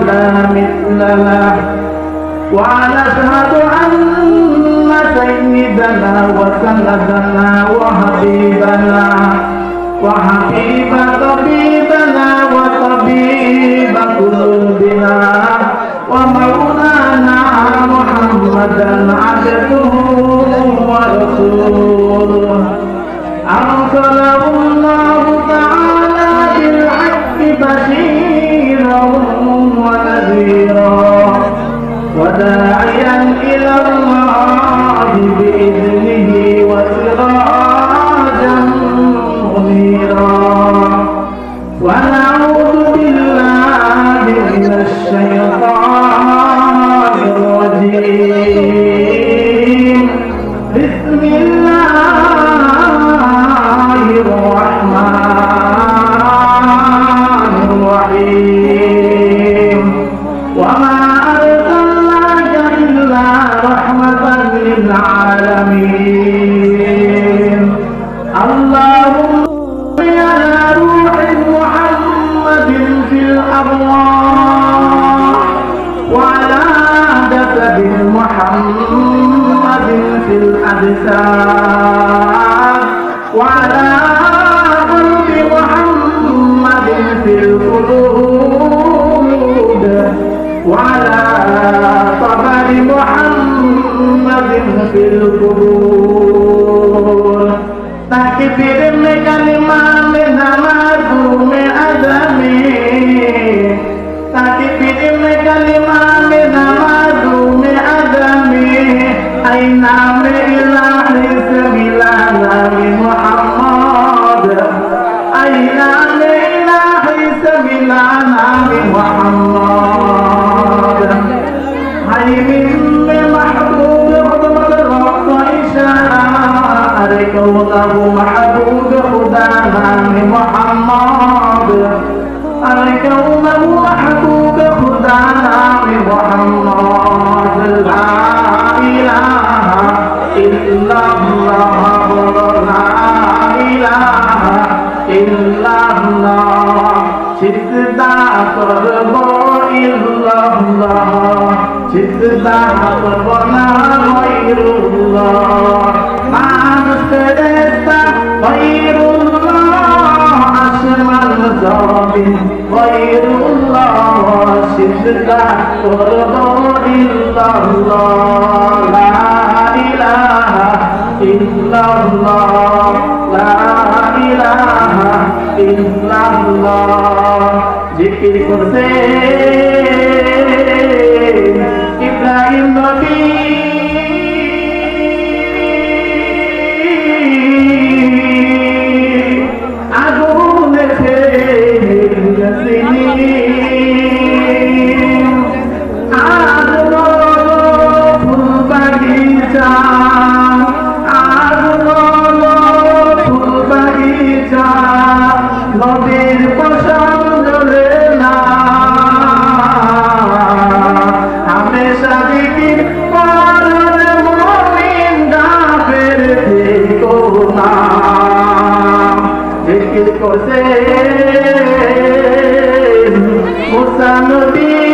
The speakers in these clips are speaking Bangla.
ولا مثل له ونشهد أن سيدنا وسندنا وحبيبنا وحبيب طبيبنا وطبيب قلوبنا ومولانا محمدا عبده ورسوله. أرسله النساء وعلى قلب محمد في القلوب وعلى طبع محمد في القلوب করব ইল্লাল্লাহ চিন্তা করব না গায়রুল্লাহ মানুষ ফেরেশতা গায়রুল্লাহ আসমান জমিন গায়রুল্লাহ চিন্তা করব ইল্লাল্লাহ লা ইলাহা ইল্লাল্লাহ লা ইলাহা ইল্লাল্লাহ জিকির করবে নবী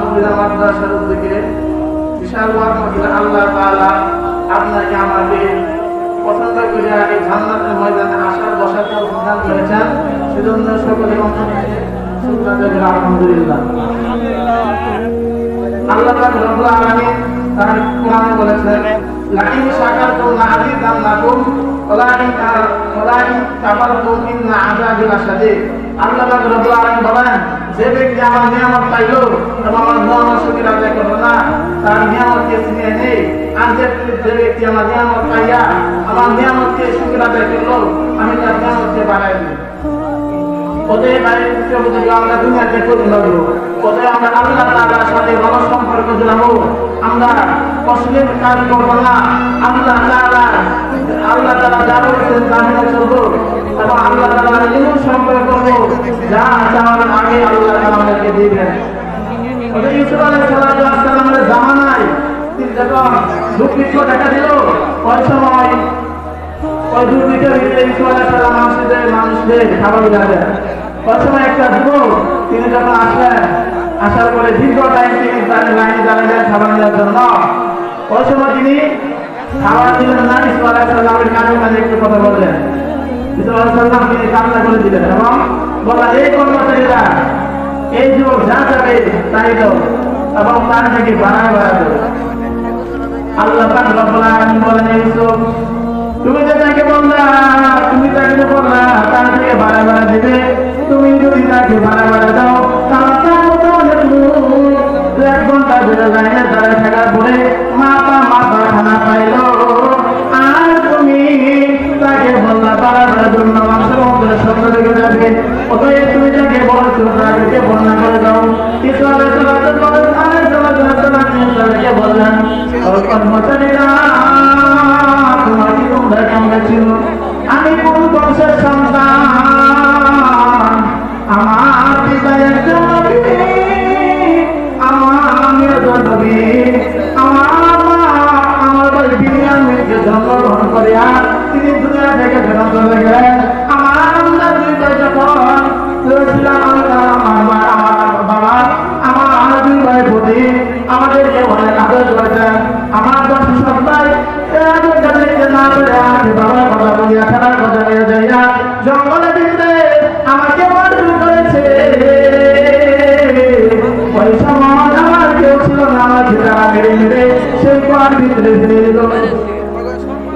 মহিলা মাদ্রাসার উদ্যোগে বিশাল মাহমুদুল আল্লাহ তাআলা আপনাকে পছন্দ করে এই জান্নাতের ময়দানে আসার বসার করেছেন। সেজন্য সকলে আলহামদুলিল্লাহ। আল্লাহ পাক রব্বুল বলেছেন লাইন শাকারতুম লাযিদান্নাকুম ওয়ালাইন ওয়ালাইন কাফারতুম ইন্না আযাবি লাশাদীদ। আল্লাহ রব্বুল আলামিন বলেন, যে ব্যক্তি আমার নিয়ামত পাইলো এবং আমার নিয়ামত শুকর আদায় করল না, তার নিয়ামতকে ছিনিয়ে নেই। আর যে ব্যক্তি আমার নিয়ামত পাইয়া আমার নিয়ামতকে শুকর আদায় করল, আমি তার নিয়ামতকে বাড়াই দিই ওদের বাড়ির আমরা দুনিয়াতে করে লাগবো ওদের আমরা আল্লাহ তাআলার সাথে ভালো সম্পর্ক জড়াবো। আমরা অশ্লীল কাজ করব আল্লাহ তাআলা আল্লাহ তাআলা যা বলেছেন তা চলবো। এবং আল্লাহ তাআলার এমন সম্পর্ক করব, যা চাওয়ার আগে আল্লাহ আমাদেরকে দিবেন। ইউসুফ সালামের জামানায় যখন দিল, ওই সময় ওই ভিতরে মানুষদের মানুষদের খাবার ওই সময় একটা যুবক তিনি যখন আসলেন, আসার পরে দীর্ঘ টাইম তিনি তার লাইনে দাঁড়ালেন খাবার নেওয়ার জন্য। ওই সময় তিনি আলাইসাল্লামের কানে কানে একটু কথা বললেন। ইসু আলাইসাল্লাম তিনি কান্না করে দিলেন এবং বললেন, এই কর্মচারীরা, এই যুবক যা যাবে তাই দাও এবং তার থেকে বাড়ায় বাড়াবে আল্লাহ পাক রব্বুল আলামিন বলেন ইউসুফ, তুমি যে তাকে বললা, তুমি তাকে বললা, তার থেকে দেবে। তুমি যদি তাকে ভাড়া ভাড়া দাও ধরে লাইনে দাঁড়ায় থাকার পরে মাথা বললা ভাড়ার জন্য মাংসের মধ্যে শব্দ লেগে যাবে। অতএব করে দাও। বললেন কর্মচারীরা, তোমার কি তোমরা কেমন ছিল আমি কোন বংশের সন্তান থেকে ফেরত চলে গেলেন আমার আমরা দুই ভাই যখন ছিলাম আমি আর আমার মা, আমার বাবা, আমার দুই ভাই প্রতি আমাদেরকে অনেক আদর করেছেন আমার দশ সপ্তাহে জঙ্গলে দিতে আমাকে মারধর করেছে। সময় আমার কেউ ছিল না আমাকে তারা মেরে মেরে সেই কুয়ার ভিতরে ফেলে দিল।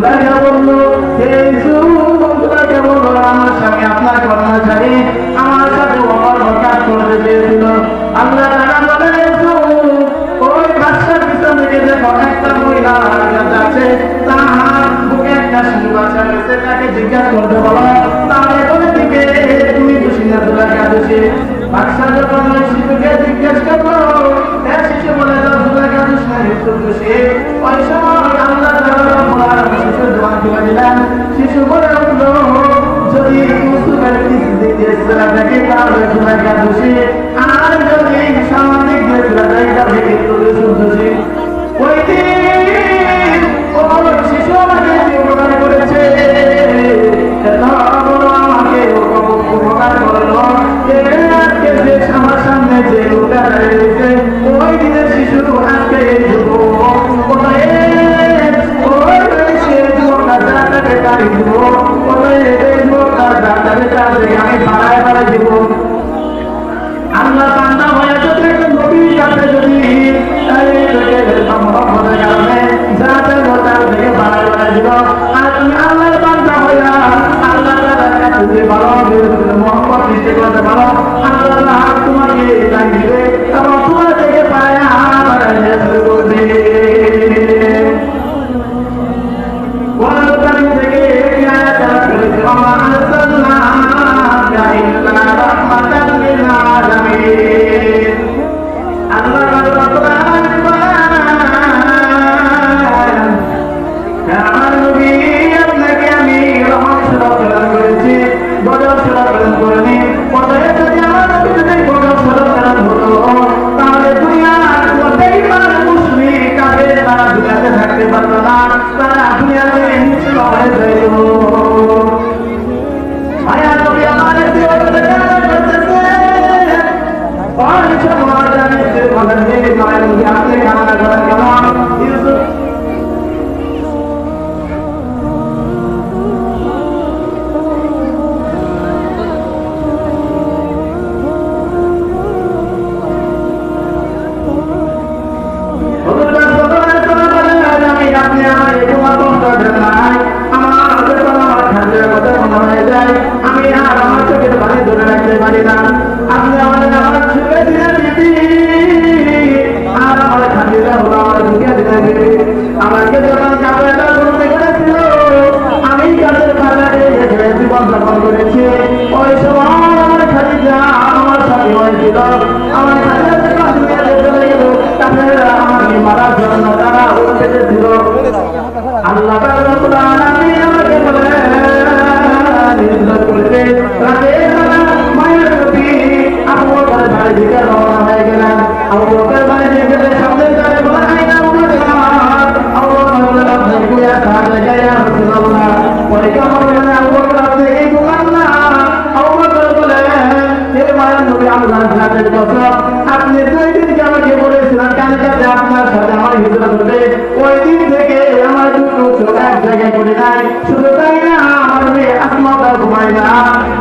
জুলাইয়া বলল আমার স্বামী আমার সাথে অকর্ম কাজ করতে চেয়েছিল আল্লাহ তাআলা বলেন ওই বাচ্চার পিছনে তাহার বুকে একটা শিশু বাচ্চা রয়েছে তাকে জিজ্ঞাসা করতে বলো, তাহলে কোন তুমি খুশি না তোলার কাছে বাচ্চা যখন ওই শিশুকে জিজ্ঞেস করল শিশু বলে উঠল যদি ইউসুফের কিছু থাকে তাহলে তোলার কাছে আপনি দুই দিন আমাকে বলেছিলেন কানে কাছে আপনার সাথে আমার হিজরত হবে ওই দিন থেকে আমার দুটো চোখ এক জায়গায় করে নাই শুধু তাই না আমার মেয়ে আসমাটা ঘুমায় না।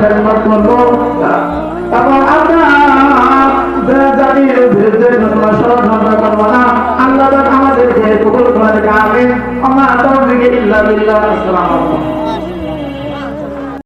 খেদমত করব এবং আমরা জাতির বিরুদ্ধে কোনো ষড়যন্ত্র করব না, আল্লাহ আমাদেরকে কবুল আমার তৌফিক ইল্লা